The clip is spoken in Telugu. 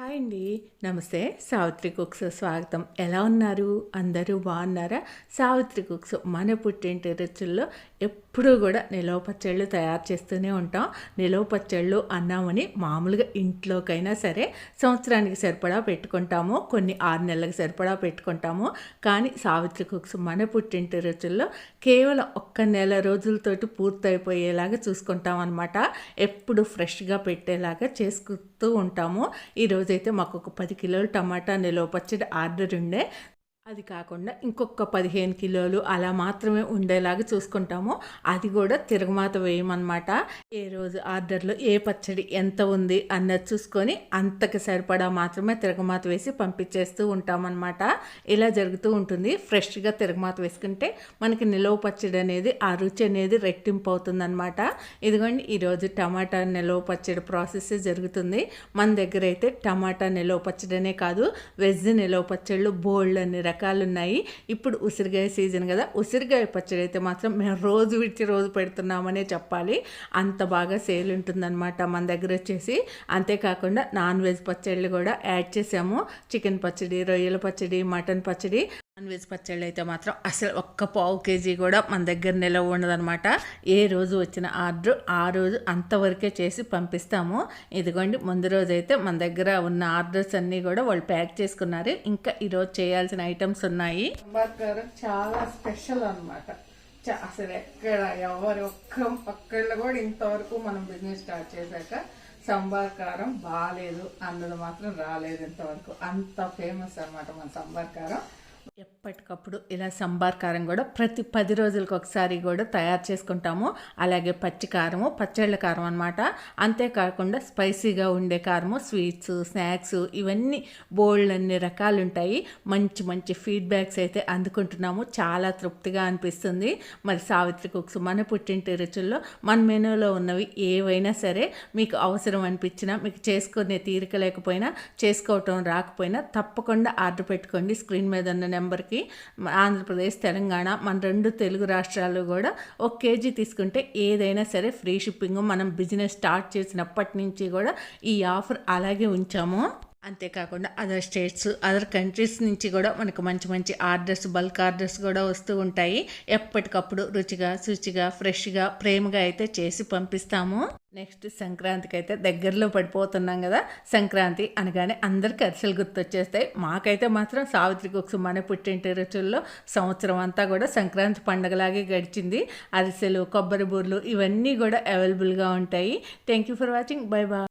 హాయ్ అండి. నమస్తే. సావిత్రి కుక్స్ స్వాగతం. ఎలా ఉన్నారు? అందరూ బాగున్నారా? సావిత్రి కుక్స్ మన పుట్టింటి రుచుల్లో ఎప్పుడూ కూడా నిలవ పచ్చళ్ళు తయారు చేస్తూనే ఉంటాం. నిలవ పచ్చళ్ళు అన్నామని మామూలుగా ఇంట్లోకైనా సరే సంవత్సరానికి సరిపడా పెట్టుకుంటాము. కొన్ని ఆరు నెలలకు సరిపడా పెట్టుకుంటాము. కానీ సావిత్రి కుక్స్ మన పుట్టింటి రుచుల్లో కేవలం ఒక్క నెల రోజులతోటి పూర్తయిపోయేలాగా చూసుకుంటాం అనమాట ఎప్పుడు ఫ్రెష్గా పెట్టేలాగా చేసుకుంటూ ఉంటాము. రోజైతే మాకు ఒక పది కిలోలు టమాటా నిలవ పచ్చడి ఆర్డర్ ఉండే అది కాకుండా ఇంకొక పదిహేను కిలోలు అలా మాత్రమే ఉండేలాగా చూసుకుంటాము. అది కూడా తిరగమాత వేయమన్నమాట. ఏ రోజు ఆర్డర్లో ఏ పచ్చడి ఎంత ఉంది అన్నది చూసుకొని అంతకు సరిపడా మాత్రమే తిరగమాత వేసి పంపించేస్తూ ఉంటామన్నమాట. ఇలా జరుగుతూ ఉంటుంది. ఫ్రెష్గా తిరగమాత వేసుకుంటే మనకి నిలవ పచ్చడి అనేది ఆ రుచి అనేది రెట్టింపు అవుతుందన్నమాట. ఇదిగోండి ఈరోజు టమాటా నిలవ పచ్చడి ప్రాసెస్ జరుగుతుంది. మన దగ్గర అయితే టమాటా నిలవ పచ్చడనే కాదు వెజ్ నిలవ పచ్చళ్ళు బోల్డ్ అన్ని రకాలు ఉన్నాయి ఇప్పుడు ఉసిరికాయ సీజన్ కదా. ఉసిరికాయ పచ్చడి అయితే మాత్రం మేము రోజు విడిచి రోజు పెడుతున్నామనే చెప్పాలి. అంత బాగా సేల్ ఉంటుందన్నమాట మన దగ్గర వచ్చేసి. అంతేకాకుండా నాన్ వెజ్ పచ్చళ్ళు కూడా యాడ్ చేసాము. చికెన్ పచ్చడి రొయ్యల పచ్చడి మటన్ పచ్చడి. నాన్ వెజ్ పచ్చళ్ళు అయితే మాత్రం అసలు ఒక్క పావు కేజీ కూడా మన దగ్గర నిలవ ఉండదనమాట ఏ రోజు వచ్చిన ఆర్డర్ ఆ రోజు అంతవరకే చేసి పంపిస్తాము. ఇదిగోండి ముందు రోజు అయితే మన దగ్గర ఉన్న ఆర్డర్స్ అన్నీ కూడా వాళ్ళు ప్యాక్ చేసుకున్నారు. ఇంకా ఈరోజు చేయాల్సిన ఐటమ్స్ ఉన్నాయి. చాలా స్పెషల్ అనమాట అసలు ఎక్కడ ఎవరు ఒక్క ఒక్కళ్ళు కూడా ఇంతవరకు మనం బిజినెస్ స్టార్ట్ చేశాక సంబార్ కారం బాగాలేదు అన్నది మాత్రం రాలేదు ఇంతవరకు. అంత ఫేమస్ అనమాట మన సంబార్ కారం. ఎప్పటికప్పుడు ఇలా సంబార్ కారం కూడా ప్రతి పది రోజులకు ఒకసారి కూడా తయారు చేసుకుంటాము. అలాగే పచ్చి కారము పచ్చళ్ళ కారం అనమాట అంతేకాకుండా స్పైసీగా ఉండే కారము స్వీట్స్ స్నాక్స్ ఇవన్నీ బోల్డ్ అన్ని రకాలు ఉంటాయి మంచి మంచి ఫీడ్బ్యాక్స్ అయితే అందుకుంటున్నాము. చాలా తృప్తిగా అనిపిస్తుంది. మరి సావిత్రి కుక్స్ మన పుట్టింటి రుచుల్లో మన మెనూలో ఉన్నవి ఏవైనా సరే మీకు అవసరం అనిపించినా మీకు చేసుకునే తీరిక లేకపోయినా చేసుకోవటం రాకపోయినా తప్పకుండా ఆర్డర్ పెట్టుకోండి. స్క్రీన్ మీద ఉన్న నెంబర్కి ఆంధ్రప్రదేశ్ తెలంగాణ మన రెండు తెలుగు రాష్ట్రాలు కూడా ఒక కేజీ తీసుకుంటే ఏదైనా సరే ఫ్రీ షిప్పింగ్ మనం బిజినెస్ స్టార్ట్ చేసినప్పటి నుంచి కూడా ఈ ఆఫర్ అలాగే ఉంచాము. అంతేకాకుండా అదర్ స్టేట్స్ అదర్ కంట్రీస్ నుంచి కూడా మనకు మంచి మంచి ఆర్డర్స్ బల్క్ ఆర్డర్స్ కూడా వస్తూ ఉంటాయి. ఎప్పటికప్పుడు రుచిగా శుచిగా ఫ్రెష్గా ప్రేమగా అయితే చేసి పంపిస్తాము. నెక్స్ట్ సంక్రాంతికి అయితే దగ్గరలో పడిపోతున్నాం కదా. సంక్రాంతి అనగానే అందరికీ అరిసెలు గుర్తొచ్చేస్తాయి. మాకైతే మాత్రం సావిత్రి కుక్స్ మన పుట్టింటి రుచుల్లో సంవత్సరం అంతా కూడా సంక్రాంతి పండగలాగే గడిచింది. అరిసెలు కొబ్బరి బూర్లు ఇవన్నీ కూడా అవైలబుల్గా ఉంటాయి. Thank you for watching bye bye